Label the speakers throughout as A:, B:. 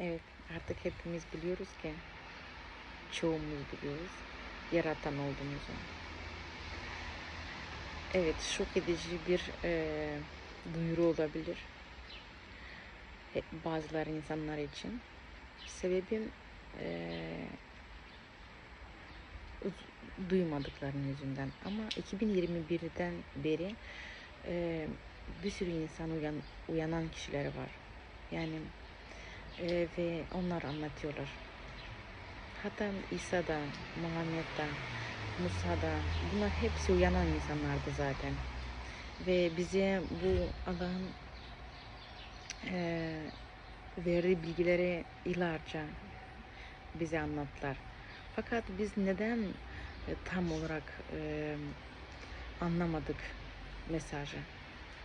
A: Evet artık hepimiz biliyoruz ki çoğumuz biliyoruz yaratan olduğumuzu. Evet şok edici bir e, duyuru olabilir. Hep bazıları insanlar için. Sebebim e, duymadıklarının yüzünden. Ama 2021'den beri e, bir sürü insan uyan, uyanan kişiler var. Yani e, ve onlar anlatıyorlar. Hatta İsa'da, Muhammed'de, Musa'da bunlar hepsi uyanan insanlardı zaten. Ve bize bu Allah'ın e, verdiği bilgileri yıllarca bize anlattılar. Fakat biz neden e, tam olarak e, anlamadık mesajı?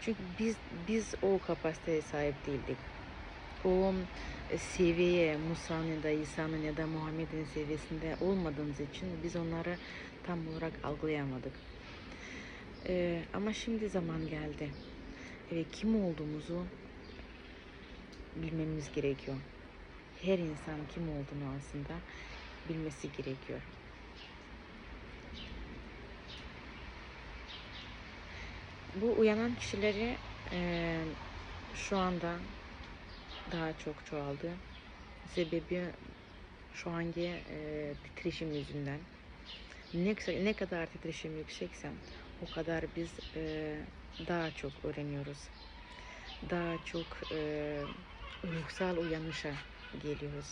A: Çünkü biz biz o kapasiteye sahip değildik. O e, seviyeye Musa'nın da İsa'nın ya da Muhammed'in seviyesinde olmadığımız için biz onları tam olarak algılayamadık. E, ama şimdi zaman geldi. Ve kim olduğumuzu bilmemiz gerekiyor. Her insan kim olduğunu aslında bilmesi gerekiyor. Bu uyanan kişileri e, şu anda daha çok çoğaldı. Sebebi şu anki e, titreşim yüzünden. Ne, ne kadar titreşim yüksekse o kadar biz e, daha çok öğreniyoruz. Daha çok e, ruhsal uyanışa geliyoruz.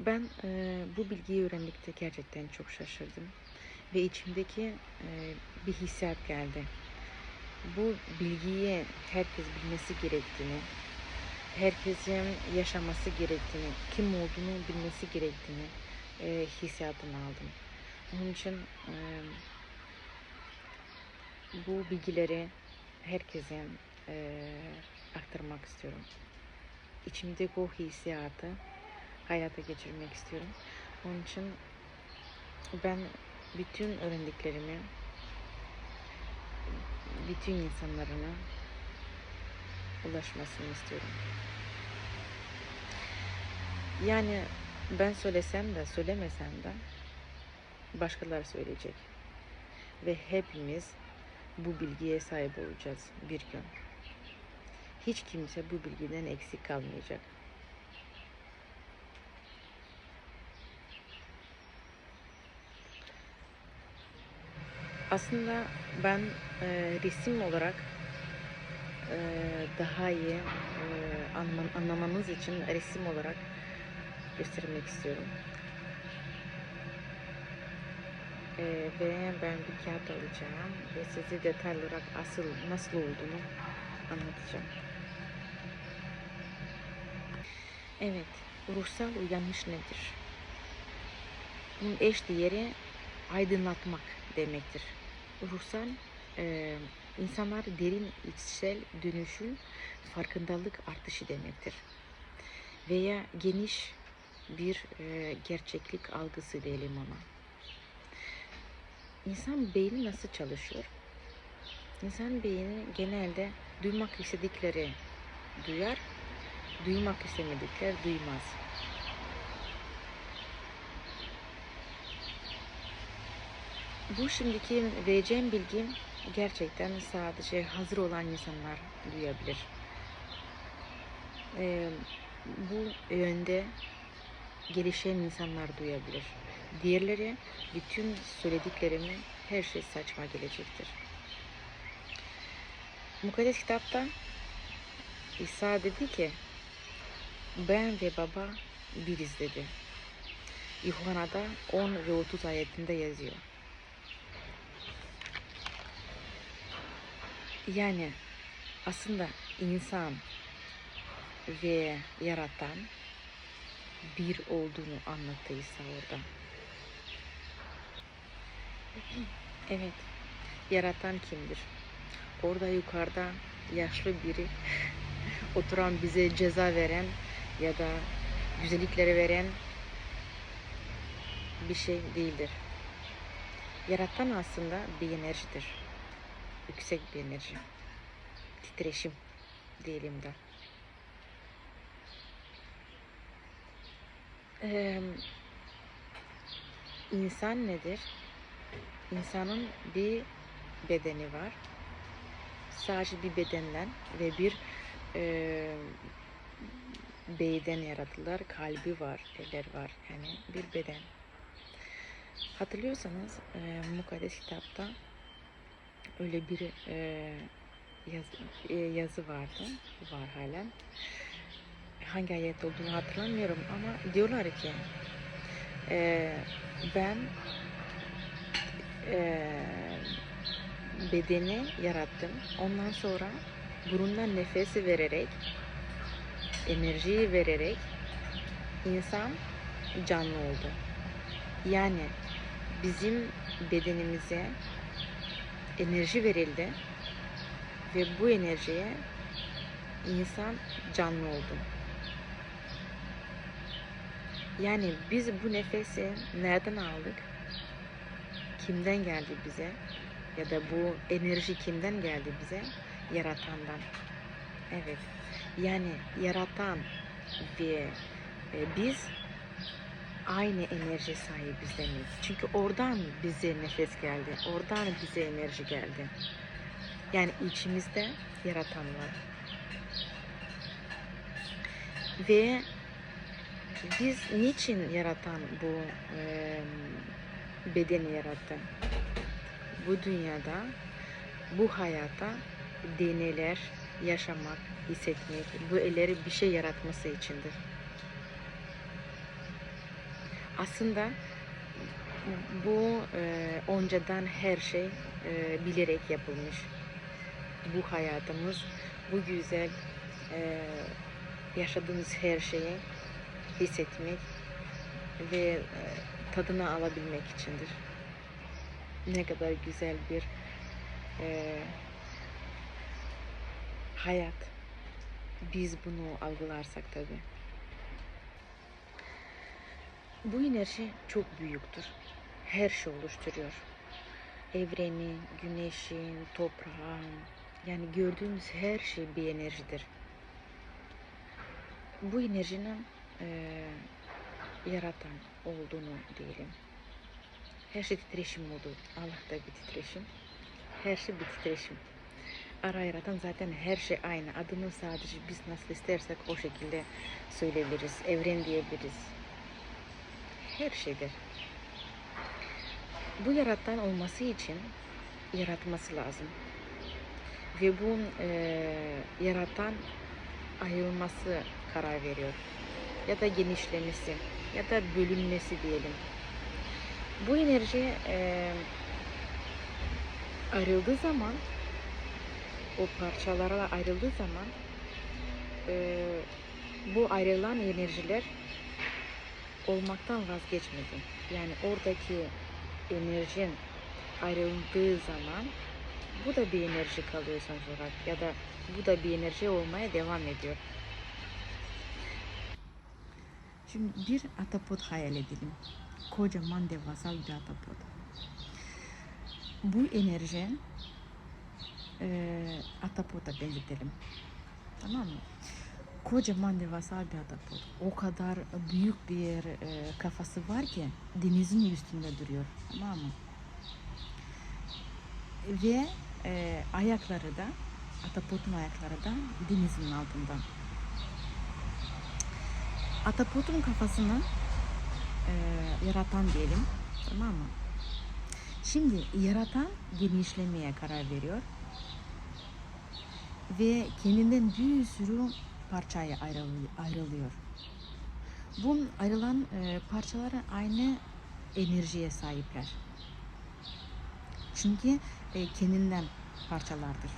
A: Ben e, bu bilgiyi öğrendikçe gerçekten çok şaşırdım ve içimdeki e, bir hissiyat geldi. Bu bilgiyi herkes bilmesi gerektiğini, herkesin yaşaması gerektiğini, kim olduğunu bilmesi gerektiğini e, hissiyatını aldım. Onun için e, bu bilgileri herkese e, aktarmak istiyorum. İçimdeki o hissiyatı hayata geçirmek istiyorum. Onun için ben bütün öğrendiklerimi bütün insanlarına ulaşmasını istiyorum. Yani ben söylesem de söylemesem de başkaları söyleyecek. Ve hepimiz bu bilgiye sahip olacağız bir gün. Hiç kimse bu bilgiden eksik kalmayacak. Aslında ben e, resim olarak e, daha iyi e, anlam, anlamanız için resim olarak göstermek istiyorum. E, ve ben bir kağıt alacağım ve size detaylı olarak asıl nasıl olduğunu anlatacağım. Evet, ruhsal uyanış nedir? Bunun eş diğeri aydınlatmak demektir. Ruhsal e, insanlar derin içsel dönüşüm farkındalık artışı demektir. Veya geniş bir e, gerçeklik algısı diyelim ona. İnsan beyni nasıl çalışıyor? İnsan beyni genelde duymak istedikleri duyar, duymak istemedikleri duymaz. Bu şimdiki vereceğim bilgi gerçekten sadece hazır olan insanlar duyabilir. Ee, bu yönde gelişen insanlar duyabilir. Diğerleri bütün söylediklerimi her şey saçma gelecektir. Mukaddes kitapta İsa dedi ki ben ve baba biriz dedi. Yuhanna'da 10 ve 30 ayetinde yazıyor. Yani aslında insan ve yaratan bir olduğunu anlattı İsa orada. Evet, yaratan kimdir? Orada yukarıda yaşlı biri oturan bize ceza veren ya da güzellikleri veren bir şey değildir. Yaratan aslında bir enerjidir yüksek bir enerji. Titreşim diyelim de. Ee, insan nedir? İnsanın bir bedeni var. Sadece bir bedenle ve bir e, beyden yarattılar. Kalbi var, eller var. Yani bir beden. Hatırlıyorsanız e, Mukaddes kitapta öyle bir e, yazı, e, yazı vardı. Var halen. Hangi ayet olduğunu hatırlamıyorum ama diyorlar ki e, ben e, bedeni yarattım. Ondan sonra burundan nefesi vererek enerjiyi vererek insan canlı oldu. Yani bizim bedenimize enerji verildi ve bu enerjiye insan canlı oldu. Yani biz bu nefesi nereden aldık? Kimden geldi bize? Ya da bu enerji kimden geldi bize? Yaratandan. Evet. Yani yaratan ve e, biz aynı enerji sahibiz demek. Çünkü oradan bize nefes geldi. Oradan bize enerji geldi. Yani içimizde yaratan var. Ve biz niçin yaratan bu e, bedeni yarattı? Bu dünyada, bu hayata deneyler, yaşamak, hissetmek, bu elleri bir şey yaratması içindir. Aslında bu e, önceden her şey e, bilerek yapılmış. Bu hayatımız, bu güzel e, yaşadığımız her şeyi hissetmek ve e, tadını alabilmek içindir. Ne kadar güzel bir e, hayat. Biz bunu algılarsak tabii. Bu enerji çok büyüktür. Her şey oluşturuyor. Evreni, güneşin, toprağın, yani gördüğümüz her şey bir enerjidir. Bu enerjinin e, yaratan olduğunu diyelim. Her şey titreşim modu. Allah da bir titreşim. Her şey bir titreşim. Ara yaratan zaten her şey aynı. Adını sadece biz nasıl istersek o şekilde söyleyebiliriz. Evren diyebiliriz. Her. Bu yaratan olması için yaratması lazım. Ve bu e, yaratan ayrılması karar veriyor. Ya da genişlemesi ya da bölünmesi diyelim. Bu enerji e, ayrıldığı zaman o parçalara ayrıldığı zaman e, bu ayrılan enerjiler olmaktan vazgeçmedi. Yani oradaki enerjin ayrıldığı zaman bu da bir enerji kalıyor sonuç olarak ya da bu da bir enerji olmaya devam ediyor. Şimdi bir atapot hayal edelim. Kocaman devasa bir atapot. Bu enerji e, atapota benzetelim. Tamam mı? Kocaman devasa bir atapot. O kadar büyük bir e, kafası var ki denizin üstünde duruyor. Tamam mı? Ve e, ayakları da atapotun ayakları da denizin altında. Atapotun kafasını e, yaratan diyelim. Tamam mı? Şimdi yaratan genişlemeye karar veriyor. Ve kendinden bir sürü parçaya ayrılıyor. Bu ayrılan e, parçaları aynı enerjiye sahipler. Çünkü e, kendinden parçalardır.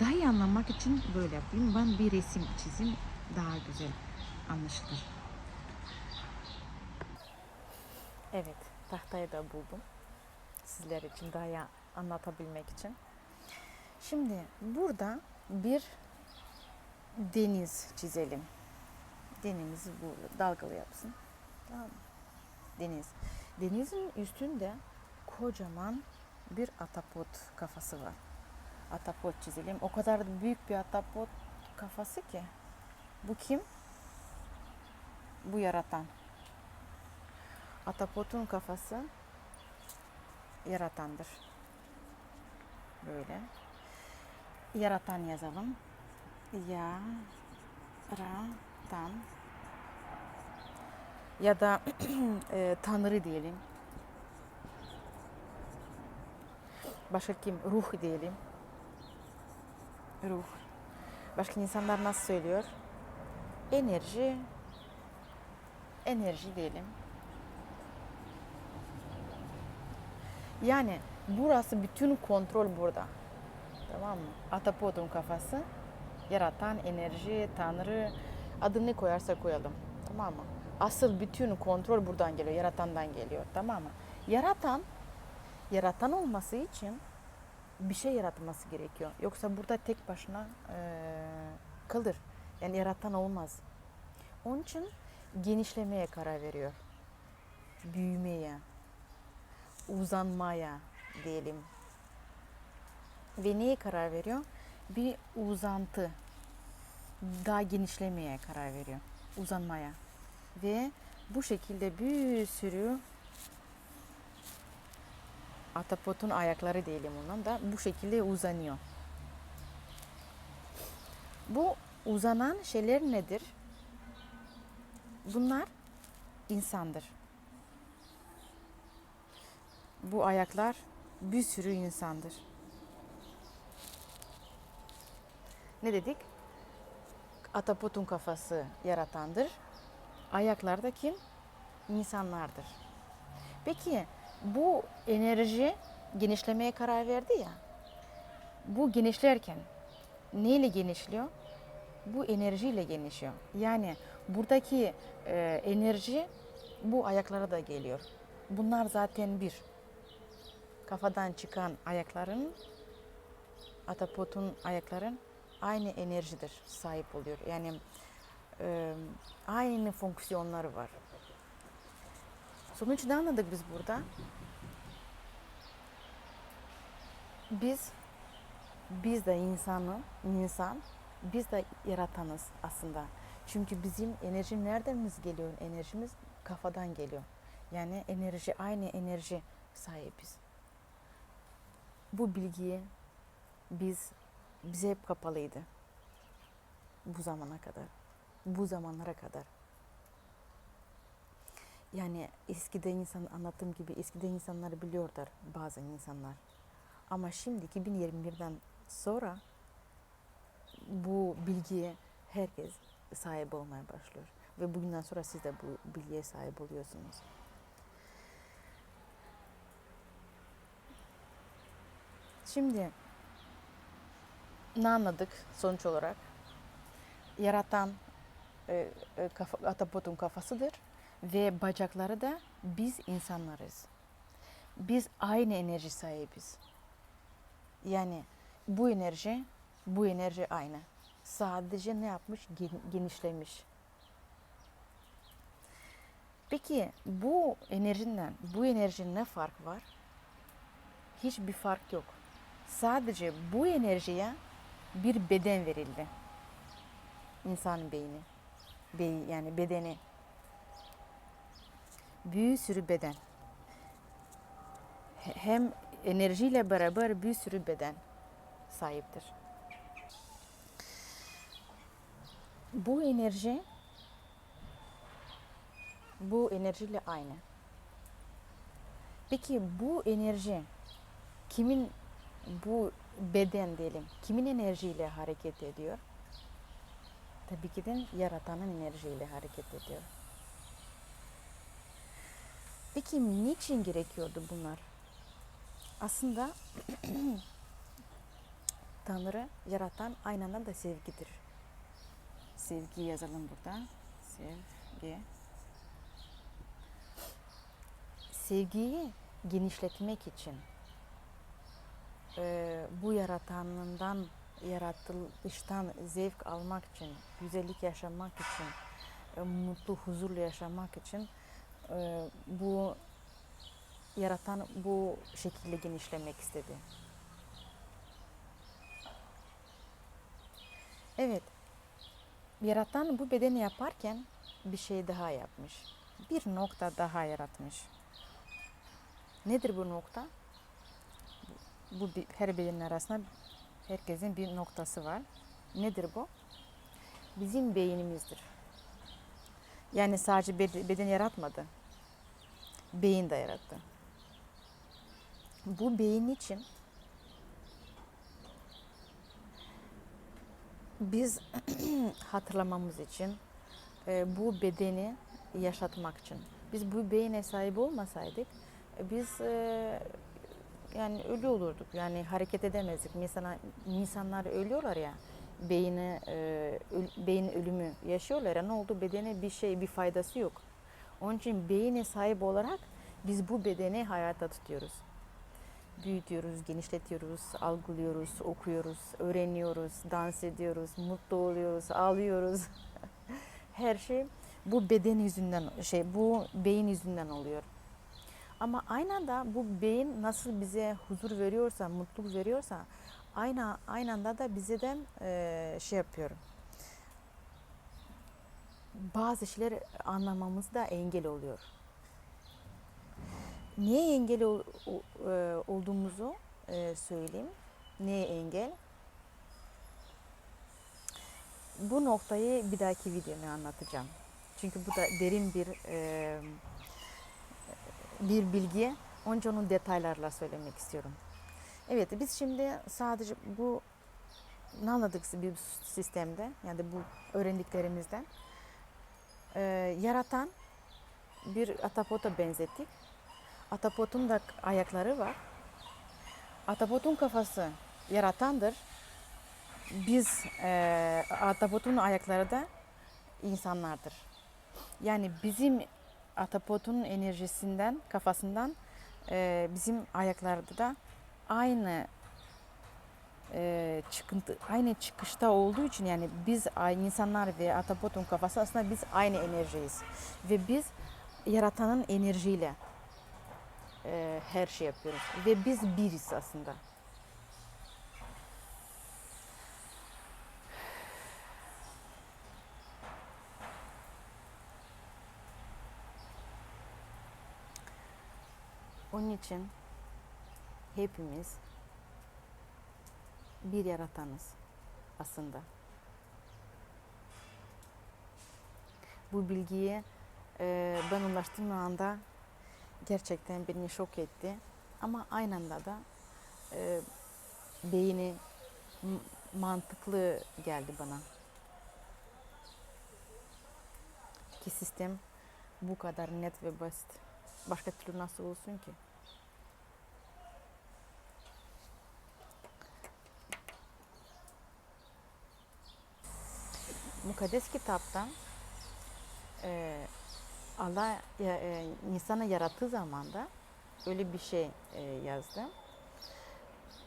A: Daha iyi anlamak için böyle yapayım. Ben bir resim çizim daha güzel anlaşılır. Evet, tahtayı da buldum. Sizler için daha iyi anlatabilmek için. Şimdi burada bir deniz çizelim. Denimizi bu dalgalı yapsın. Tamam mı? Deniz. Denizin üstünde kocaman bir atapot kafası var. Atapot çizelim. O kadar da büyük bir atapot kafası ki. Bu kim? Bu yaratan. Atapotun kafası yaratandır. Böyle. Yaratan yazalım. Yaratan. Ya da e, Tanrı diyelim. Başka kim? Ruh diyelim. Ruh. Başka insanlar nasıl söylüyor? Enerji. Enerji diyelim. Yani burası bütün kontrol burada. Tamam mı? Atapotun kafası. Yaratan enerji, tanrı. Adını koyarsa koyalım. Tamam mı? Asıl bütün kontrol buradan geliyor. Yaratandan geliyor. Tamam mı? Yaratan, yaratan olması için bir şey yaratması gerekiyor. Yoksa burada tek başına eee, kalır. Yani yaratan olmaz. Onun için genişlemeye karar veriyor. Büyümeye, uzanmaya diyelim. Ve neye karar veriyor? Bir uzantı, daha genişlemeye karar veriyor. Uzanmaya. Ve bu şekilde bir sürü atapotun ayakları diyelim ondan da bu şekilde uzanıyor. Bu uzanan şeyler nedir? Bunlar insandır. Bu ayaklar bir sürü insandır. Ne dedik? Atapotun kafası yaratandır. Ayaklar da kim? İnsanlardır. Peki bu enerji genişlemeye karar verdi ya. Bu genişlerken neyle genişliyor? Bu enerjiyle genişliyor. Yani buradaki e, enerji bu ayaklara da geliyor. Bunlar zaten bir. Kafadan çıkan ayakların, atapotun ayakların aynı enerjidir sahip oluyor. Yani e, aynı fonksiyonları var. Sonuç ne anladık biz burada? Biz biz de insanı, insan, biz de yaratanız aslında. Çünkü bizim enerji nereden geliyor? Enerjimiz kafadan geliyor. Yani enerji, aynı enerji sahibiz. Bu bilgiye biz bize hep kapalıydı. Bu zamana kadar. Bu zamanlara kadar. Yani eskide insan anlattığım gibi eskide insanları biliyorlar bazı insanlar. Ama şimdi 2021'den sonra bu bilgiye herkes sahip olmaya başlıyor. Ve bugünden sonra siz de bu bilgiye sahip oluyorsunuz. Şimdi ne anladık sonuç olarak? Yaratan e, e, kafa, atapotun kafasıdır ve bacakları da biz insanlarız. Biz aynı enerji sahibiz. Yani bu enerji, bu enerji aynı. Sadece ne yapmış? Gen- Genişlemiş. Peki bu enerjinden, bu enerjinin ne fark var? Hiçbir fark yok. Sadece bu enerjiye bir beden verildi. İnsan beyni. Beyi, yani bedeni. Bir sürü beden. He- Hem enerjiyle beraber bir sürü beden sahiptir. Bu enerji bu enerjiyle aynı. Peki bu enerji kimin bu beden diyelim kimin enerjiyle hareket ediyor? Tabii ki de yaratanın enerjiyle hareket ediyor. Peki niçin gerekiyordu bunlar? Aslında Tanrı yaratan aynı anda da sevgidir. Sevgi yazalım burada. Sevgi. Sevgiyi genişletmek için e, bu yaratanından yaratılıştan zevk almak için, güzellik yaşamak için, e, mutlu, huzurlu yaşamak için e, bu yaratan bu şekilde genişlemek istedi. Evet. Yaratan bu bedeni yaparken bir şey daha yapmış. Bir nokta daha yaratmış. Nedir bu nokta? Bu her bedenin arasında herkesin bir noktası var. Nedir bu? Bizim beynimizdir. Yani sadece bed- beden yaratmadı. Beyin de yarattı. Bu beyin için biz hatırlamamız için, e, bu bedeni yaşatmak için. Biz bu beyine sahip olmasaydık e, biz e, yani ölü olurduk. Yani hareket edemezdik. Mesela insanlar ölüyorlar ya beyni e, beyin ölümü yaşıyorlar ya ne oldu bedene bir şey bir faydası yok. Onun için beyine sahip olarak biz bu bedeni hayata tutuyoruz. Büyütüyoruz, genişletiyoruz, algılıyoruz, okuyoruz, öğreniyoruz, dans ediyoruz, mutlu oluyoruz, ağlıyoruz. Her şey bu beden yüzünden, şey bu beyin yüzünden oluyor. Ama aynı anda bu beyin nasıl bize huzur veriyorsa, mutluluk veriyorsa aynı aynı anda da bize de eee, şey yapıyor. Bazı şeyler anlamamızda engel oluyor. Niye engel ol- e, olduğumuzu e, söyleyeyim. Neye engel? Bu noktayı bir dahaki videomda anlatacağım. Çünkü bu da derin bir e, bir bilgi. Onun için onu detaylarla söylemek istiyorum. Evet biz şimdi sadece bu ne anladık bir sistemde yani bu öğrendiklerimizden e, yaratan bir atapota benzettik. Atapotun da ayakları var. Atapotun kafası yaratandır. Biz e, atapotun ayakları da insanlardır. Yani bizim atapotun enerjisinden, kafasından e, bizim ayaklarda da aynı e, çıkıntı, aynı çıkışta olduğu için yani biz insanlar ve atapotun kafası aslında biz aynı enerjiyiz ve biz yaratanın enerjiyle e, her şey yapıyoruz ve biz biriz aslında. Onun için hepimiz bir yaratanız aslında. Bu bilgiyi e, ben ulaştığım anda gerçekten beni şok etti. Ama aynı anda da e, beyni mantıklı geldi bana. Ki sistem bu kadar net ve basit. Başka türlü nasıl olsun ki? Mukaddes kitaptan e, Allah e, insanı yarattığı zaman da öyle bir şey e, yazdı.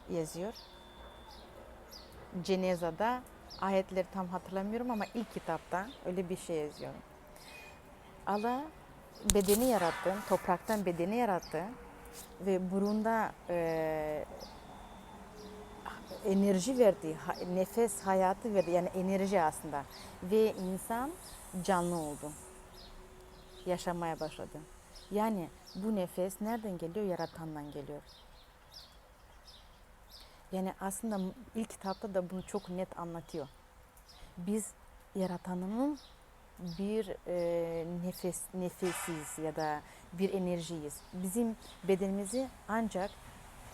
A: Yazıyor. Ceneza'da ayetleri tam hatırlamıyorum ama ilk kitapta öyle bir şey yazıyor. Allah bedeni yarattı, topraktan bedeni yarattı ve burunda e, enerji verdi, nefes hayatı verdi yani enerji aslında ve insan canlı oldu yaşamaya başladı. Yani bu nefes nereden geliyor? Yaratandan geliyor. Yani aslında ilk kitapta da bunu çok net anlatıyor. Biz yaratanının bir e, nefes nefesiyiz ya da bir enerjiyiz. Bizim bedenimizi ancak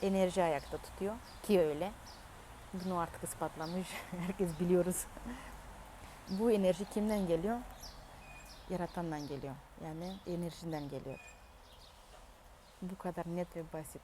A: enerji ayakta tutuyor ki öyle. Bunu artık ispatlamış. Herkes biliyoruz. Bu enerji kimden geliyor? Yaratandan geliyor. Yani enerjinden geliyor. Bu kadar net ve basit.